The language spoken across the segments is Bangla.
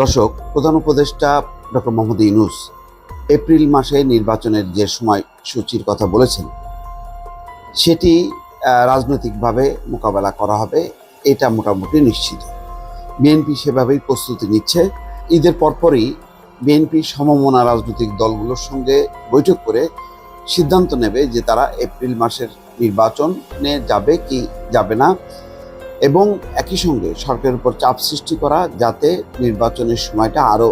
দর্শক, প্রধান উপদেষ্টা ডক্টর মোহাম্মদ ইউনুস এপ্রিল মাসে নির্বাচনের যে সময় সূচির কথা বলেছেন, সেটি রাজনৈতিকভাবে মোকাবেলা করা হবে, এটা মোটামুটি নিশ্চিত। বিএনপি সেভাবেই প্রস্তুতি নিচ্ছে। ঈদের পরপরই বিএনপি সমমনা রাজনৈতিক দলগুলোর সঙ্গে বৈঠক করে সিদ্ধান্ত নেবে যে তারা এপ্রিল মাসের নির্বাচনে যাবে কি যাবে না। এবং একই সঙ্গে সরকারের উপর চাপ সৃষ্টি করা যাতে নির্বাচনের সময়টা আরও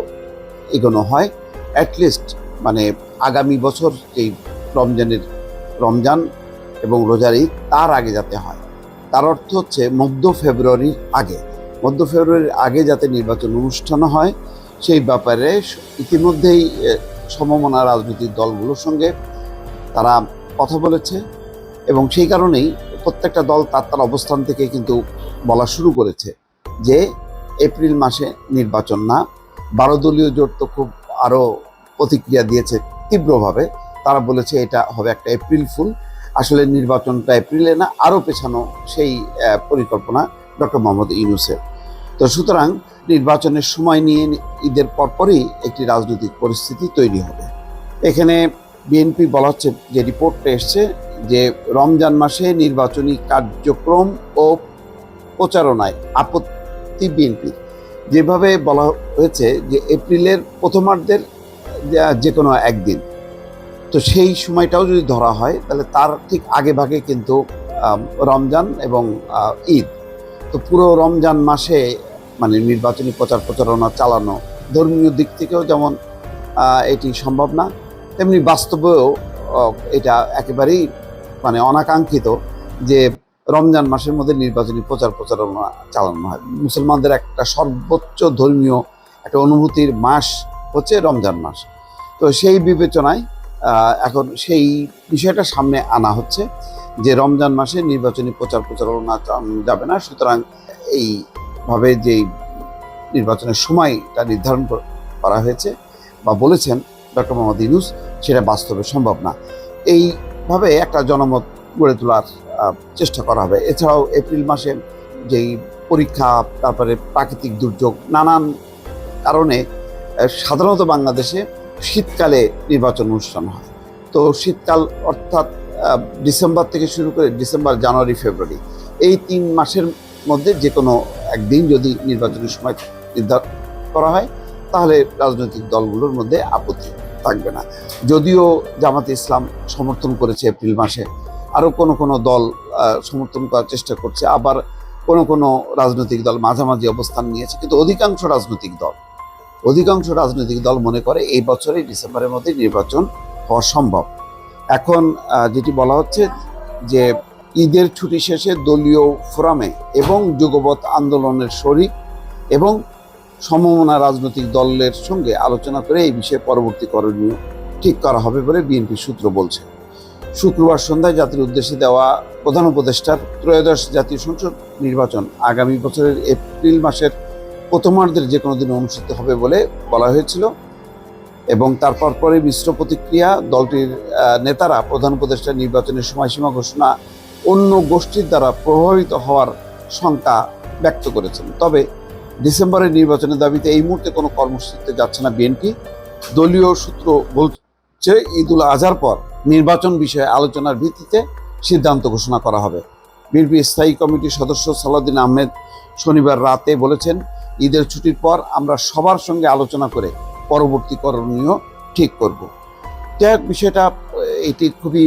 এগোনো হয় অ্যাটলিস্ট মানে আগামী বছর এই রমজানের, রমজান এবং রোজার ঈদ তার আগে যাতে হয়। তার অর্থ হচ্ছে মধ্য ফেব্রুয়ারির আগে। মধ্য ফেব্রুয়ারির আগে যাতে নির্বাচন অনুষ্ঠান হয়, সেই ব্যাপারে ইতিমধ্যেই সমমনা রাজনৈতিক দলগুলোর সঙ্গে তারা কথা বলেছে এবং সেই কারণেই প্রত্যেকটা দল তার তার অবস্থান থেকে কিন্তু বলা শুরু করেছে যে এপ্রিল মাসে নির্বাচন না, বারো দলীয় জোট তো খুব আরও প্রতিক্রিয়া দিয়েছে তীব্রভাবে। তারা বলেছে এটা হবে একটা এপ্রিল ফুল। আসলে নির্বাচনটা এপ্রিলে না, আরও পেছানো সেই পরিকল্পনা ডক্টর মোহাম্মদ ইউনুসের। তো সুতরাং নির্বাচনের সময় নিয়ে ঈদের পরপরই একটি রাজনৈতিক পরিস্থিতি তৈরি হবে। এখানে বিএনপি বলা হচ্ছে যে রিপোর্টটা এসছে যে রমজান মাসে নির্বাচনী কার্যক্রম ও প্রচারণায় আপত্তি বিএনপি। যেভাবে বলা হয়েছে যে এপ্রিলের প্রথমার্ধের যে- কোনো একদিন। তো সেই সময়টাও যদি ধরা হয়, তাহলে তার ঠিক আগে ভাগে কিন্তু রমজান এবং ঈদ। তো পুরো রমজান মাসে মানে নির্বাচনী প্রচার প্রচারণা চালানো ধর্মীয় দিক থেকেও যেমন এটি সম্ভব না, তেমনি বাস্তবেও এটা একেবারেই মানে অনাকাঙ্ক্ষিত যে রমজান মাসের মধ্যে নির্বাচনী প্রচার প্রচারণা চালানো হয়। মুসলমানদের একটা সর্বোচ্চ ধর্মীয় একটা অনুভূতির মাস হচ্ছে রমজান মাস। তো সেই বিবেচনায় এখন সেই বিষয়টা সামনে আনা হচ্ছে যে রমজান মাসে নির্বাচনী প্রচার প্রচারণা যাবে না। সুতরাং এইভাবে যেই নির্বাচনের সময়টা নির্ধারণ করা হয়েছে বা বলেছেন ডক্টর মোহাম্মদ ইউনুস, সেটা বাস্তবে সম্ভব না। এইভাবে একটা জনমত গড়ে তোলার চেষ্টা করা হবে। এছাড়াও এপ্রিল মাসে যেই পরীক্ষা, তারপরে প্রাকৃতিক দুর্যোগ নানান কারণে সাধারণত বাংলাদেশে শীতকালে নির্বাচন অনুষ্ঠান হয়। তো শীতকাল অর্থাৎ ডিসেম্বর থেকে শুরু করে ডিসেম্বর, জানুয়ারি, ফেব্রুয়ারি, এই তিন মাসের মধ্যে যে কোনো একদিন যদি নির্বাচনের সময় নির্ধারণ করা হয়, তাহলে রাজনৈতিক দলগুলোর মধ্যে আপত্তি থাকবে না। যদিও জামাতে ইসলাম সমর্থন করেছে এপ্রিল মাসে, আরও কোনো কোনো দল সমর্থন করার চেষ্টা করছে, আবার কোনো কোনো রাজনৈতিক দল মাঝামাঝি অবস্থান নিয়েছে, কিন্তু অধিকাংশ রাজনৈতিক দল, অধিকাংশ রাজনৈতিক দল মনে করে এই বছরই ডিসেম্বরের মধ্যে নির্বাচন হওয়া সম্ভব। এখন যেটি বলা হচ্ছে যে ঈদের ছুটি শেষে দলীয় ফোরামে এবং যুগপৎ আন্দোলনের শরিক এবং সমমনা রাজনৈতিক দলের সঙ্গে আলোচনা করে এই বিষয়ে পরবর্তী করণীয় ঠিক করা হবে বলে বিএনপি সূত্র বলছে। শুক্রবার সন্ধ্যায় জাতির উদ্দেশ্যে দেওয়া প্রধান উপদেষ্টার ত্রয়োদশ জাতীয় সংসদ নির্বাচন আগামী বছরের এপ্রিল মাসের প্রথমার্ধের যে কোনো দিন অনুষ্ঠিত হবে বলে বলা হয়েছিল এবং তারপর পরে মিশ্র প্রতিক্রিয়া দলটির নেতারা প্রধান উপদেষ্টা নির্বাচনের সময়সীমা ঘোষণা অন্য গোষ্ঠীর দ্বারা প্রভাবিত হওয়ার শঙ্কা ব্যক্ত করেছেন। তবে ডিসেম্বরের নির্বাচনের দাবিতে এই মুহূর্তে কোনো কর্মসূচিতে যাচ্ছে না বিএনপি। দলীয় সূত্র বলছে ঈদুল আজহার পর নির্বাচন বিষয়ে আলোচনার ভিত্তিতে সিদ্ধান্ত ঘোষণা করা হবে। বিএনপি স্থায়ী কমিটির সদস্য সালাউদ্দিন আহমেদ শনিবার রাতে বলেছেন, ঈদের ছুটির পর আমরা সবার সঙ্গে আলোচনা করে পরবর্তী করণীয় ঠিক করব। যাই বিষয়টা, এটি খুবই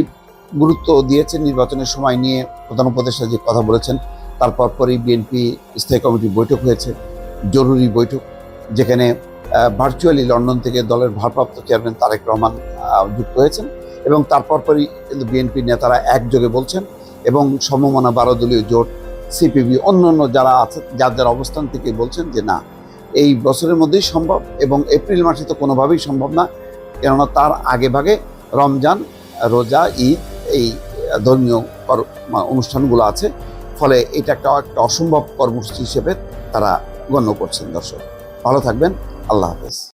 গুরুত্ব দিয়েছেন নির্বাচনের সময় নিয়ে প্রধান উপদেষ্টা যে কথা বলেছেন, তারপর পরই বিএনপি স্থায়ী কমিটির বৈঠক হয়েছে। জরুরি বৈঠক, যেখানে ভার্চুয়ালি লন্ডন থেকে দলের ভারপ্রাপ্ত চেয়ারম্যান তারেক রহমান যুক্ত হয়েছেন এবং তারপর পরই কিন্তু বিএনপি নেতারা একযোগে বলছেন এবং সমমনা বারো দলীয় জোট সিপিবি অন্য অন্য যারা আছে, যার যার অবস্থান থেকে বলছেন যে না, এই বছরের মধ্যেই সম্ভব এবং এপ্রিল মাসে তো কোনোভাবেই সম্ভব না, কেননা তার আগে ভাগে রমজান, রোজা, ঈদ, এই ধর্মীয় অনুষ্ঠানগুলো আছে, ফলে এটা একটা একটা অসম্ভব কর্মসূচি হিসেবে তারা গণ্য করছেন দর্শক। ভালো থাকবেন আল্লাহ হাফেজ।